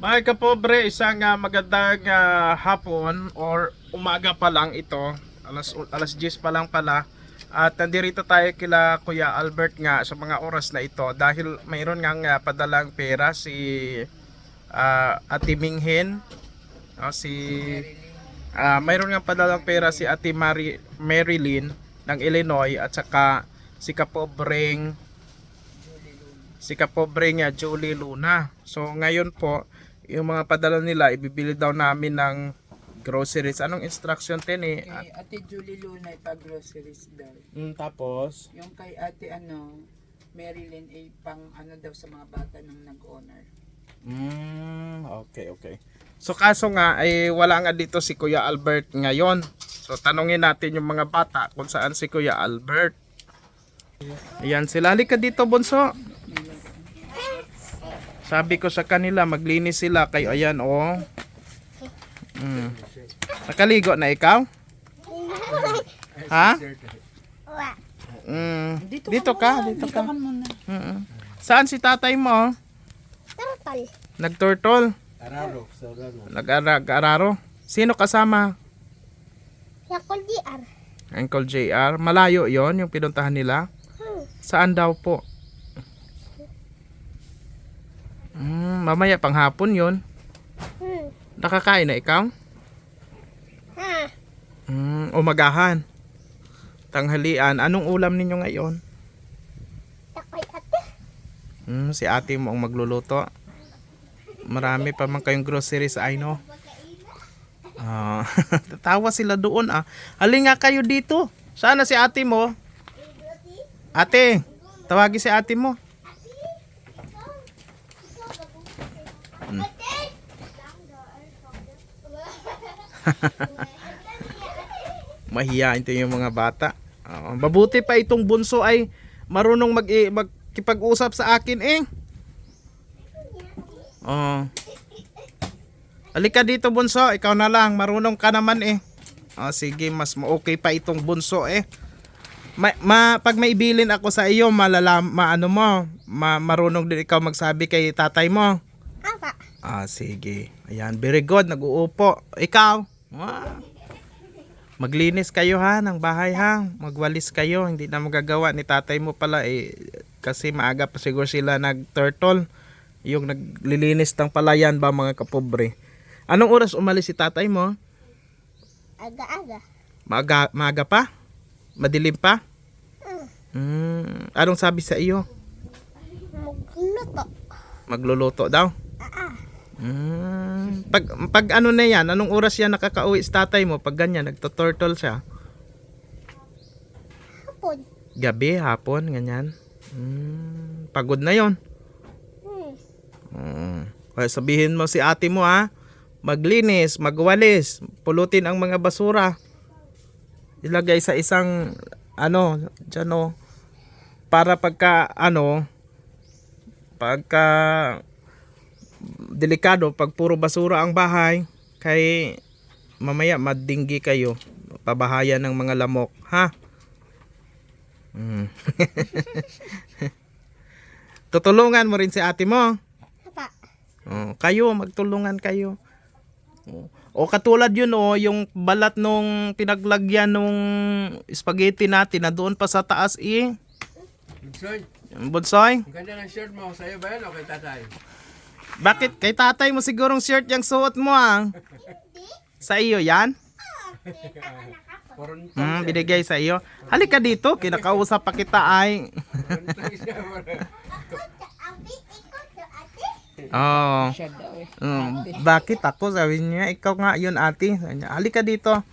Mga kapobre, isang ah, magandang ah, hapon or umaga pa lang ito. Alas, alas 10 pa lang pala. At nandito tayo kila Kuya Albert nga sa mga oras na ito dahil mayroon nga nga padalang pera si ah, Ate Minghen. Ah, si ah, mayroon nga padalang pera si Ate Mary, Marilyn ng Illinois at saka si kapobreng si kapobreng nga Julie Luna. So ngayon po, yung mga padala nila, ibibili daw namin ng groceries. Anong instruction tin eh? Kay Ate Julie Luna pa groceries daw. Mm, tapos, Yung kay Ate ano, Marilyn ay pang ano daw sa mga bata nung nag-honor. mm, okay, okay. So kaso nga, ay wala nga dito si Kuya Albert ngayon. So tanungin natin yung mga bata kung saan si Kuya Albert. Ayan sila. Halika dito, Bunso. Sabi ko sa kanila, maglinis sila. Kayo, ayan, oh. Mm. Nakaligo na ikaw? Ha? Mm. Dito, ka, dito ka. Muna. Mm-mm. Saan si tatay mo? Turtle. Nagturtol? Araro. Nag-araro? Sino kasama? Yakol DR. Uncle JR. Malayo yon yung pinuntahan nila? Hmm. Saan daw po? Mamaya pang hapon yon. Hmm. Nakakain na ikaw? Ha. Mm, umagahan. Tanghalian. Anong ulam ninyo ngayon? Takoy ate. Mm, si ate mo ang magluluto. Marami pa man kayong groceries, I know. Ah, tatawa sila doon ah. Halin nga kayo dito. Sana si ate mo? Ate, tawagi si ate mo. Mahiyain to yung mga bata. Ah, mabuti pa itong bunso ay marunong mag magkipag-usap sa akin eh. Oh. Halika dito bunso, ikaw na lang, marunong ka naman eh. Oh, sige, mas ma-okay pa itong bunso eh. Ma, ma pag may ibilin ako sa iyo, malalam, maano mo, ma, marunong din ikaw magsabi kay tatay mo. Apa. Ah, sige. Ayan, very good, nag-uupo. Ikaw? Wow. Maglinis kayo ha ng bahay ha. Magwalis kayo. Hindi na magagawa ni tatay mo pala eh. Kasi maaga pa siguro sila nag-turtle. Yung naglilinis ng palayan ba mga kapobre. Anong oras umalis si tatay mo? Aga-aga. Maaga, maaga pa? Madilim pa? Hmm, anong sabi sa iyo? Magluto. Magluluto daw? Ah. Mm, pag, pag ano na yan, anong oras yan nakakauwi sa tatay mo? Pag ganyan, nagto-turtle siya. Hapon. Gabi, hapon, ganyan. Mm, pagod na yon. Hmm. Mm. Kaya sabihin mo si ate mo ha, maglinis, magwalis, pulutin ang mga basura. Ilagay sa isang, ano, dyan o, para pagka, ano, pagka delikado pag puro basura ang bahay kay mamaya madinggi kayo pabahayan ng mga lamok ha mm. tutulungan mo rin si ate mo oh, kayo magtulungan kayo oh. o katulad yun oh yung balat nung pinaglagyan nung spaghetti natin na doon pa sa taas eh Bunsoy, Yung Bunsoy ang ganda ng shirt mo. Sa'yo ba yan o kay tatay? Bakit? Kay tatay mo sigurong shirt yung suot mo ah. Sa iyo yan? Hmm, binigay sa iyo. Halika dito, kinakausap pa kita ay. Oh. Mm, bakit ako? Sabi niya, ikaw nga yun ate. Halika dito.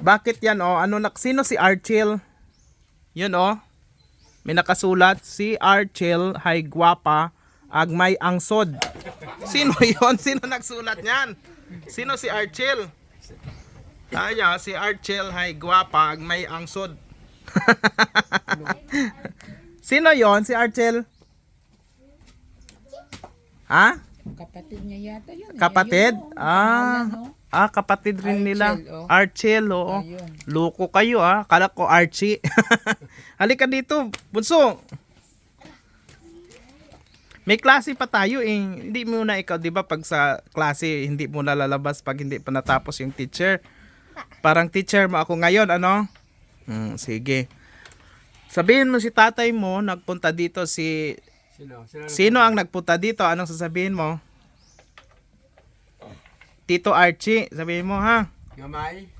Bakit yan oh? Ano nak sino si Archil? Yun oh. May nakasulat si Archil hay gwapa agmay angsod. Sino yon? Sino nagsulat niyan? Sino si Archil? Kaya si Archil hay gwapa agmay angsod. Sino yon si Archil? Ha? Kapatid niya yata yun. eh. Kapatid? Ayun, oh, Ah. pangalan, oh. Ah, kapatid rin nila. Archel, oh. Archel, oo. Ayun. Loko kayo ah. Kala ko Archie. Halika dito, bunso. May klase pa tayo eh. Hindi muna ikaw, di ba, pag sa klase, hindi mo na lalabas pag hindi pa natapos yung teacher. Parang teacher mo ako ngayon, ano? Hmm, sige. Sabihin mo si tatay mo, nagpunta dito si... Sino? Sino? Sino ang nagpunta dito? Anong sasabihin mo? Tito Archie, sabihin mo ha. Gamay?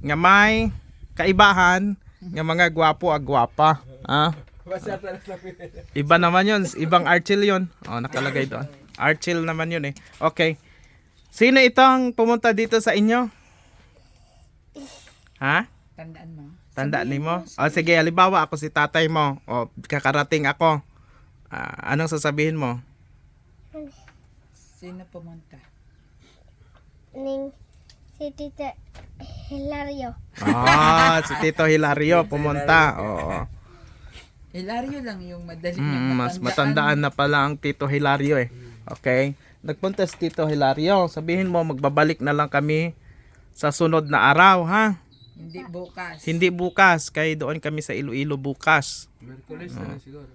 Nga may kaibahan, nga mga gwapo ag gwapa. Ha? Iba naman yun. Ibang Archil yun. Oh, nakalagay doon. Archil naman yun eh. Okay. Sino itong pumunta dito sa inyo? Ha? Tandaan mo. Tanda ni mo? O sige, halimbawa ako si tatay mo. O kakarating ako. Ah, anong sasabihin mo? Sino pumunta? Ning si Tito Hilario. Ah, si Tito Hilario pumunta. Oo. Hilario lang yung madali Mm, mas matandaan. na pala ang Tito Hilario eh. Okay? Nagpunta si Tito Hilario. Sabihin mo, magbabalik na lang kami sa sunod na araw, ha? Hindi bukas. Hindi bukas, kay doon kami sa Iloilo bukas. Merkulis na siguro.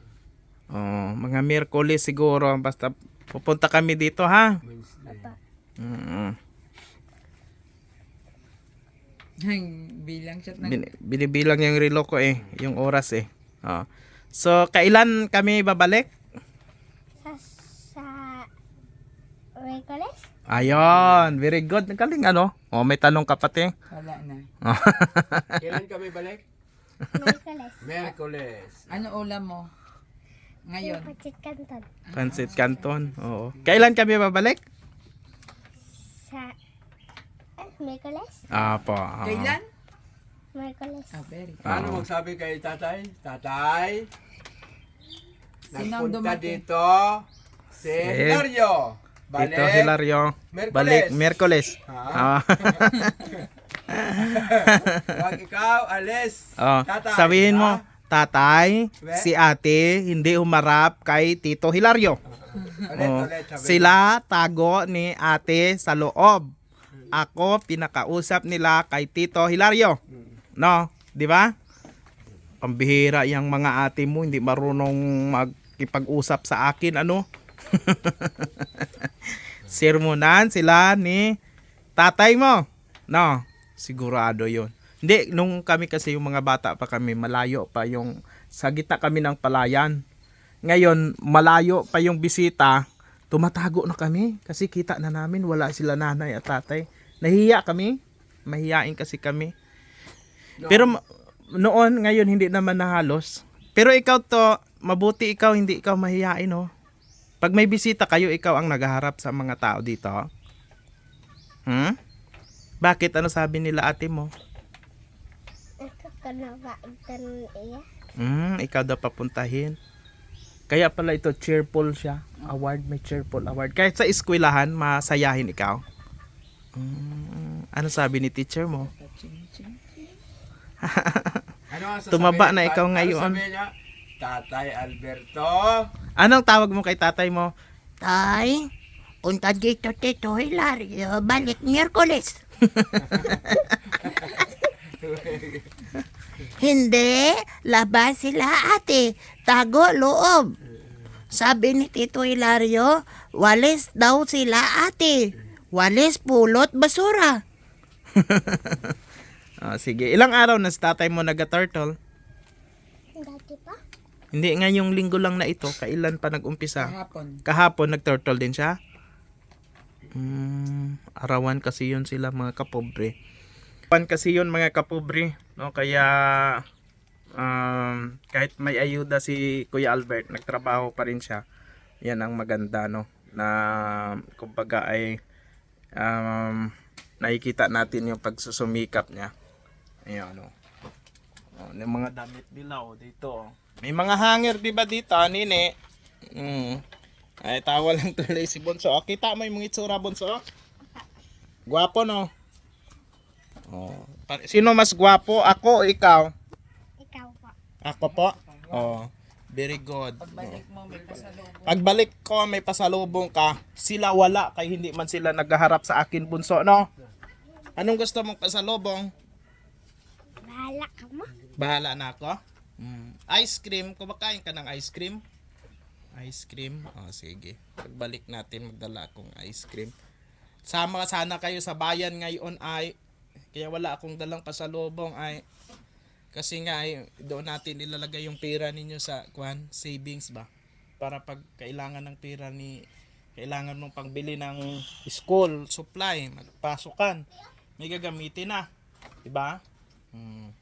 Oh, mga Miyerkules siguro, basta pupunta kami dito, ha? Wednesday. Mm. Bilang siya ng... Bin- binibilang yung relo ko eh, yung oras eh. Oh. So, kailan kami babalik? Sa sa Recoles? Ayon, very good. Galing ano? Oh, may tanong ka pati. Wala na. Kailan kami balik? Recoles. Merkulis. Ano ulam mo? Ngayon. Pachit Canton. Pancit Canton. Oo. Kailan kami babalik? Sa Recoles? Apo. oo. Kailan? Recoles. Ah, very good. Paano magsabi kay tatay? Tatay? Sino ang Nagpunta dumating? dito si Hilario. Balik. Tito Hilario. Merkules. Balik Merkules. Ha? Ah. Huwag ikaw, alis. Oh, Tatay, sabihin mo, ha? tatay, We? si ate hindi humarap kay Tito Hilario. Ulit, Oh, ulit. sabihin. sila tago ni ate sa loob. Ako pinakausap nila kay Tito Hilario. No, 'di ba? Ang bihira yung mga ate mo hindi marunong magkipag-usap sa akin ano. Sermonan sila ni tatay mo. No, sigurado 'yon. Hindi nung kami kasi yung mga bata pa kami malayo pa yung sa gitna kami ng palayan. Ngayon, malayo pa yung bisita, tumatago na kami kasi kita na namin wala sila nanay at tatay. Nahiya kami. Mahiyain kasi kami. Pero ma- noon, ngayon hindi naman na halos. Pero ikaw to, mabuti ikaw, hindi ikaw mahiyain, no? Pag may bisita kayo, ikaw ang naghaharap sa mga tao dito. Hmm? Bakit? Ano sabi nila ate mo? Ito ka na ba iya? Hmm, ikaw daw papuntahin. Kaya pala ito, cheerful siya. Award, may cheerful award. Kahit sa eskwelahan, masayahin ikaw. Hmm, ano sabi ni teacher mo? Ano? Tumaba na ikaw Ano ngayon. sabihin niya? Tatay Alberto. Anong tawag mo kay tatay mo? Tay, punta dito Tito Hilario, balik Miyerkules. Hindi, labas sila ate, tago loob. Sabi ni Tito Hilario, walis daw sila ate. Walis pulot basura. Ah, sige, ilang araw na si tatay mo nag-turtle? Dati pa? Hindi, ngayong linggo lang na ito. Kailan pa nag-umpisa? Kahapon. Kahapon nag-turtle din siya? Hmm, arawan kasi yun sila mga kapobre. Arawan kasi yun mga kapobre. No? Kaya um, kahit may ayuda si Kuya Albert, nagtrabaho pa rin siya. Yan ang maganda no na kumbaga ay um, nakikita natin yung pagsusumikap niya. Ayan no. Oh, yung mga damit nila oh, dito. oh. May mga hanger 'di ba dito, nini? Mm. Ay tawa lang tuloy si Bonso. Oh, kita mo yung mga itsura Bonso. Gwapo no. Oh. Sino mas gwapo? Ako o ikaw? Ikaw po. Ako po. Oh. Very good. Pagbalik mo, may pasalubong. Pagbalik ko, may pasalubong ka. Sila wala kay hindi man sila naghaharap sa akin bunso, no? Anong gusto mong pasalubong? Bahala ka mo. Bahala na ako. Mm. Ice cream, kumakain ka ng ice cream? Ice cream. O, sige. Pagbalik natin, magdala akong ice cream. Sama sana kayo sa bayan ngayon ay kaya wala akong dalang pasalubong ay kasi nga ay doon natin ilalagay yung pera ninyo sa kwan savings ba para pag kailangan ng pera ni kailangan mong pangbili ng school supply magpasukan may gagamitin na di ba hmm.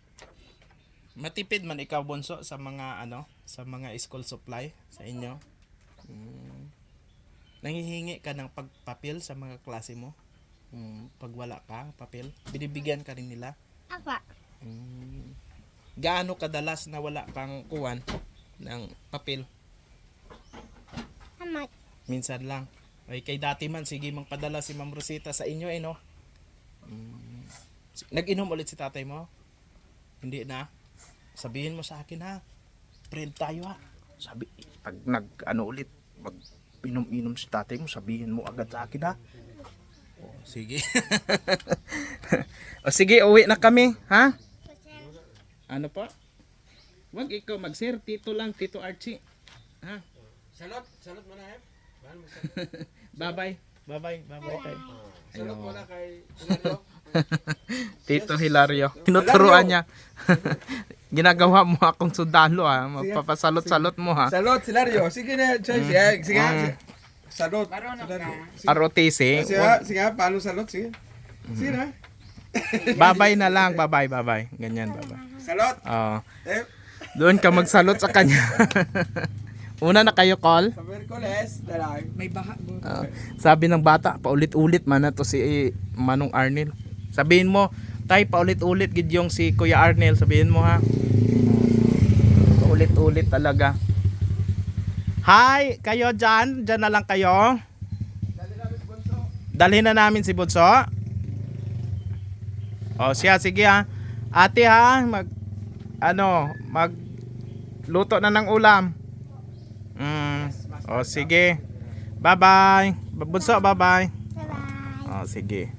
matipid man ikaw bunso sa mga ano sa mga school supply sa inyo hmm. nangihingi ka ng pagpapil sa mga klase mo hmm. pag wala ka papel binibigyan ka rin nila Apa? Hmm. Gaano kadalas na wala kang kuwan ng papel Amat. Minsan lang. Ay, kay dati man, sige mang padala si Ma'am Rosita sa inyo eh, no? Mm. Nag-inom ulit si tatay mo? Hindi na? Sabihin mo sa akin ha. Friend tayo ha. Sabi, pag nag, ano ulit, mag inom-inom si tatay mo, sabihin mo agad sa akin ha. O, sige. o sige, uwi na kami, ha? Ano po? Wag ikaw mag-share, tito lang, tito Archie. Ha? Salot, salot mo na eh. Bye-bye. Bye-bye. Bye-bye tayo. Salot mo na kay Hilario. Tito Hilario. Tinuturuan niya. Ginagawa mo akong sundalo ha. Mapapasalot-salot mo ha. Salot, Hilario. Sige na, Choy. Sige, sige. sige. Salot. Marunong Hilario. ka. Sige. Sige, paano salot? Sige. Sige na. Bye-bye na lang. Bye-bye. Bye-bye. Ganyan. Bye-bye. Salot. Oh. Eh, Doon ka magsalot sa kanya. Una na kayo call. sa Merkules, dalag. May baha. Ah, sabi ng bata, paulit-ulit man na to si eh, Manong Arnel. Sabihin mo, tay, paulit-ulit gid yung si Kuya Arnel. Sabihin mo ha. Paulit-ulit talaga. Hi, kayo dyan. Dyan na lang kayo. Dalhin na namin si Bunso. O siya, sige ha. Ate ha, mag, ano, mag, luto na ng ulam. Mm. O sige. Bye-bye. Bunso, bye-bye. Bye-bye. O sige.